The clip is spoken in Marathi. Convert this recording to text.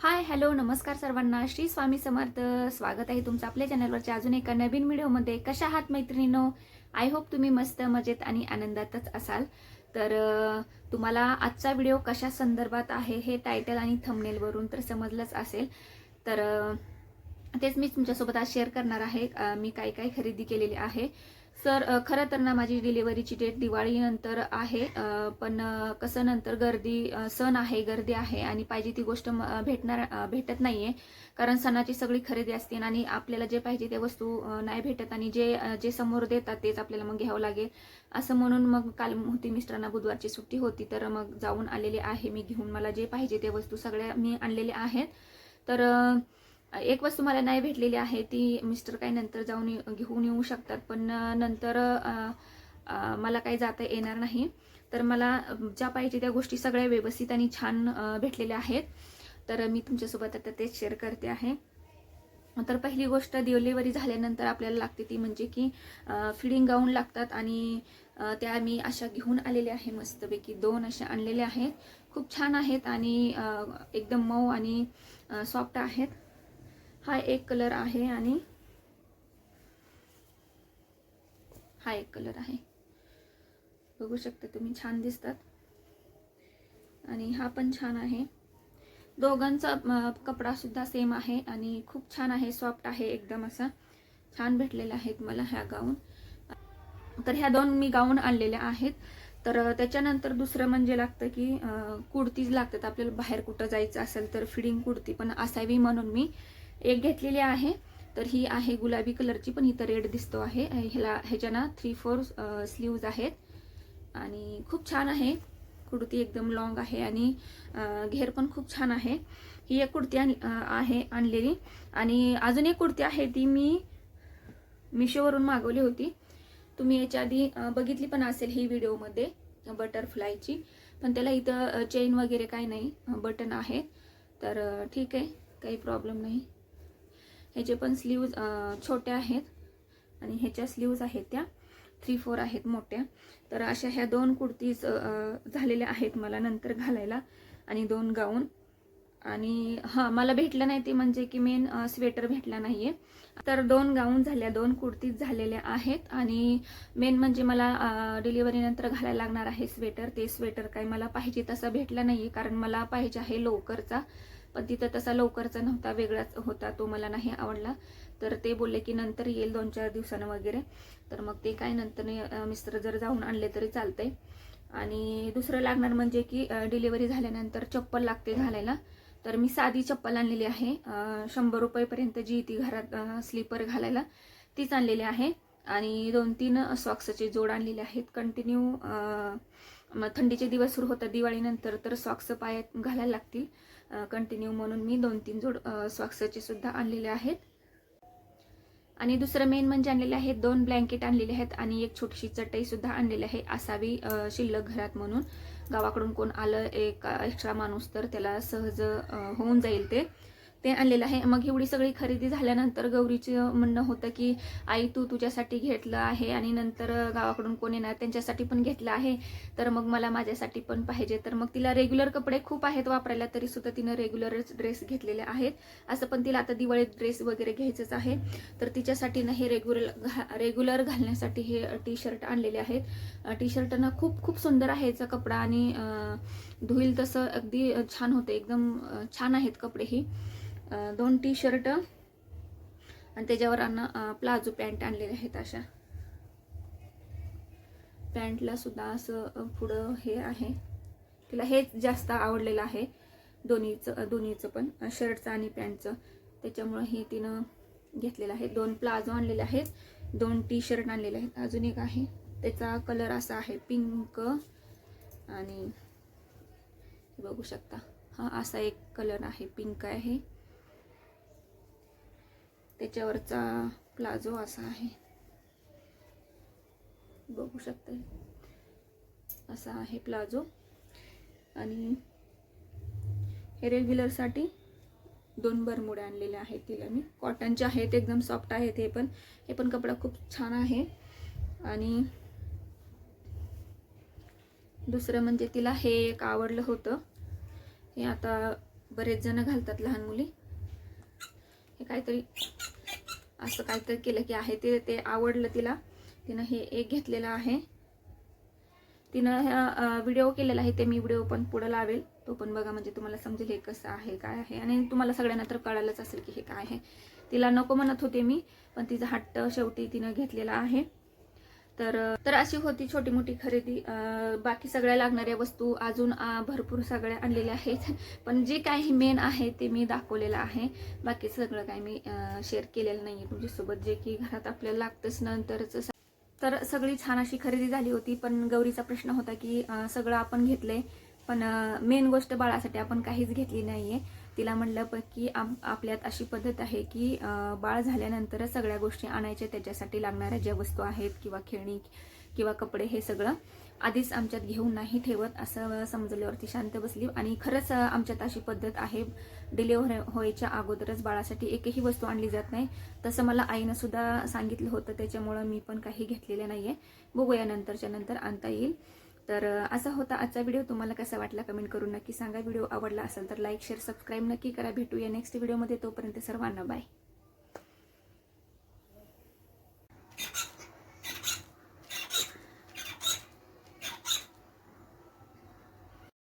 हाय हॅलो नमस्कार सर्वांना. श्री स्वामी समर्थ. स्वागत आहे तुमचं आपल्या चॅनलवरच्या अजून एका नवीन व्हिडिओमध्ये. कशा आहात मैत्रिणीनो? आय होप तुम्ही मस्त मजेत आणि आनंदातच असाल. तर तुम्हाला आजचा व्हिडिओ कशा संदर्भात आहे हे टायटल आणि थंबनेलवरून तर समजलंच असेल. तर तेच मी तुमच्यासोबत आज शेअर करणार आहे. मी काय काय खरेदी केलेली आहे. सर खरं तर ना माझी डिलिव्हरीची डेट दिवाळीनंतर आहे पण कसं नंतर गर्दी सण आहे गर्दी आहे आणि पाहिजे ती गोष्ट भेटणार भेटत नाही आहे कारण सणाची सगळी खरेदी असते आणि आपल्याला जे पाहिजे ते वस्तू नाही भेटत आणि जे जे समोर देतात तेच आपल्याला मग घ्यावं लागेल. असं म्हणून मग काल होती मिस्टरांना बुधवारची सुट्टी होती तर मग जाऊन आलेली आहे मी घेऊन मला जे पाहिजे ते वस्तू सगळ्या मी आणलेल्या आहेत. तर एक वस्तू मला नाही भेटलेली आहे ती मिस्टर काही नंतर जाऊन घेऊन येऊ शकतात पण नंतर मला काही जाता येणार नाही. तर मला ज्या पाहिजे त्या गोष्टी सगळ्या व्यवस्थित आणि छान भेटलेल्या आहेत. तर मी तुमच्यासोबत आता तेच शेअर करते आहे. तर पहिली गोष्ट डिलिव्हरी झाल्यानंतर आपल्याला लागते ती म्हणजे की फिडिंग गाऊन लागतात आणि त्या मी अशा घेऊन आलेल्या आहे मस्तपैकी. दोन अशा आणलेल्या आहेत. खूप छान आहेत आणि एकदम मऊ आणि सॉफ्ट आहेत. हा एक कलर आहे आणि हा एक कलर आहे. बघू शकता तुम्ही छान दिसतात. आणि हा पण छान आहे. दोघांचा कपडासुद्धा कपडा सुद्धा सेम आहे आणि खूप छान आहे सॉफ्ट आहे एकदम असा. छान भेटलेला आहेत मला ह्या गाऊन तर ह्या दोन मी गाऊन आणलेल्या आहेत. तर त्याच्यानंतर दुसरं म्हणजे लागतं की कुर्तीज लागतात. आपल्याला बाहेर कुठं जायचं असेल तर फिडिंग कुर्ती पण असावी म्हणून मी एक घेतलेली आहे. तर ही आहे गुलाबी कलरची पण इथं रेड दिसतो आहे. ह्याला ह्याच्या ना थ्री फोर स्लीव्ज आहेत. आणि खूप छान आहे. कुर्ती एकदम लॉंग आहे आणि घेर पण खूप छान आहे. ही एक कुर्ती आहे आणलेली. आणि अजून एक कुर्ती आहे ती मी मिशोवरून मागवली होती. तुम्ही याच्या आधी बघितली पण असेल ही व्हिडिओमध्ये बटरफ्लायची पण त्याला इथं चेन वगैरे काही नाही बटन आहे. तर ठीक आहे. काही प्रॉब्लेम नाही. ह्याचे पण स्लीव्ज छोट्या आहेत. आणि ह्याच्या स्लीव्ज आहेत त्या. थ्री फोर आहेत मोठ्या. तर अशा ह्या दोन कुर्तीज झालेल्या आहेत मला नंतर घालायला. आणि दोन गाऊन. आणि हां मला भेटलं नाही ते म्हणजे की मेन स्वेटर भेटला नाहीये. तर दोन गाऊन झाल्या दोन कुर्तीज झालेल्या आहेत. आणि मेन म्हणजे मला डिलिव्हरीनंतर घालायला लागणार आहे स्वेटर ते स्वेटर काय मला पाहिजे तसा भेटला आहे कारण मला पाहिजे आहे लवकरचा पण तिथं तसा लवकरचा नव्हता वेगळाच होता तो मला नाही आवडला. तर ते बोलले की नंतर येईल दोन चार दिवसानं वगैरे. तर मग ते काय नंतर मिस्टर जर जाऊन आणले तरी चालतंय. आणि दुसरं लागणार म्हणजे की डिलिव्हरी झाल्यानंतर चप्पल लागते घालायला. तर मी साधी चप्पल आणलेली आहे. शंभर रुपयेपर्यंत जी ती घरात स्लीपर घालायला तीच आणलेली आहे. आणि दोन तीन सॉक्सचे जोड आणलेले आहेत. कंटिन्यू मग थंडीचे दिवस सुरू होतात दिवाळीनंतर तर सॉक्स पायात घालायला लागतील. कंटिन्यू म्हणून मी दोन तीन जोड सॉक्सचे सुद्धा आणलेले आहेत. आणि दुसरं मेन म्हणजे आणलेले आहेत दोन ब्लँकेट आणलेले आहेत आणि एक छोटीशी चटई सुद्धा आणलेली आहे असावी शिल्लक घरात म्हणून. गावाकडून कोण आलं एक एक्स्ट्रा माणूस तर त्याला सहज होऊन जाईल ते. ते आणलेलं आहे. मग एवढी सगळी खरेदी झाल्यानंतर गौरीचं म्हणणं होतं की आई तू तुझ्यासाठी घेतलं आहे आणि नंतर गावाकडून कोण येणार त्यांच्यासाठी पण घेतलं आहे. तर मग मला माझ्यासाठी पण पाहिजे. तर मग तिला रेग्युलर कपडे खूप आहेत वापरायला तरी सुद्धा तिनं रेग्युलरच ड्रेस घेतलेले आहेत. असं पण तिला आता दिवाळीत ड्रेस वगैरे घ्यायचंच आहे. तर तिच्यासाठी ना हे रेग्युलर घा रेग्युलर घालण्यासाठी हे टी शर्ट आणलेले आहेत. टी शर्ट ना खूप खूप सुंदर आहे याचा कपडा आणि धुईल तसं अगदी छान होते. एकदम छान आहेत कपडे ही. दोन टी शर्ट आणि त्याच्यावर अन्न प्लाझो पॅन्ट आणलेले आहेत अशा. पॅन्टला सुद्धा असं पुढं हे आहे. तिला हेच जास्त आवडलेलं आहे. दोन्हीचं दोन्हीचं पण शर्टचं आणि पॅन्टचं. त्याच्यामुळं हे तिनं घेतलेलं आहे. दोन प्लाझो आणलेले आहेत. दोन टी शर्ट आणलेले आहेत. अजून एक आहे. त्याचा कलर असा आहे. पिंक आणि बघू शकता. हा असा एक कलर आहे. पिंक आहे. त्याच्यावरचा प्लाझो असा आहे. बघू शकते असा आहे प्लाझो. आणि हे रेग्युलरसाठी दोन बरमुडे आणलेले आहेत तिला मी. कॉटनचे आहेत एकदम सॉफ्ट आहेत हे पण. हे पण कपडा खूप छान आहे. आणि दुसरं म्हणजे तिला हे एक आवडलं होतं. हे आता बरेच जण घालतात लहान मुली. हे काहीतरी असं काहीतरी केलं की आहे ते ते आवडलं तिला. तिनं हे एक घेतलेलं आहे. तिनं व्हिडिओ केलेला आहे ते मी व्हिडिओ पण पुढं लावेल. तो पण बघा म्हणजे तुम्हाला समजेल हे कसं आहे काय आहे. आणि तुम्हाला सगळ्यांना तर कळालंच असेल की हे काय आहे. तिला नको म्हणत होते मी पण तिचा हट्ट शेवटी तिनं घेतलेला आहे. तर तर अशी होती छोटी मोठी खरेदी. बाकी सगळ्या लागणाऱ्या वस्तू अजून भरपूर सगळ्या आणलेल्या आहेत. पण जे काही मेन आहे ते मी दाखवलेलं आहे. बाकी सगळं काही मी शेअर केलेलं नाही आहे तुमच्यासोबत. जे की घरात आपल्याला लागतंच नंतरच तर सगळी छान अशी खरेदी झाली होती. पण गौरीचा प्रश्न होता की सगळं आपण घेतलंय. पण मेन गोष्ट बाळासाठी आपण काहीच घेतली नाहीये. तिला म्हणलं प की आप- आपल्यात अशी पद्धत आहे की बाळ झाल्यानंतरच सगळ्या गोष्टी आणायच्या त्याच्यासाठी लागणाऱ्या ज्या वस्तू आहेत किंवा खेळणी किंवा कपडे हे सगळं आधीच आमच्यात घेऊन नाही ठेवत असं समजल्यावरती शांत बसली. आणि खरंच आमच्यात अशी पद्धत आहे डिलिव्हर व्हायच्या अगोदरच बाळासाठी एकही वस्तू आणली जात नाही. तसं मला आईनं सुद्धा सांगितलं होतं त्याच्यामुळं मी पण काही घेतलेलं नाहीये. बघूया नंतरच्या नंतर आणता येईल. तर असा होता आजचा व्हिडिओ. तुम्हाला कसा वाटला कमेंट करून नक्की सांगा. व्हिडिओ आवडला असेल तर लाईक शेअर सबस्क्राईब नक्की करा. भेटूया नेक्स्ट व्हिडिओमध्ये. तोपर्यंत सर्वांना बाय.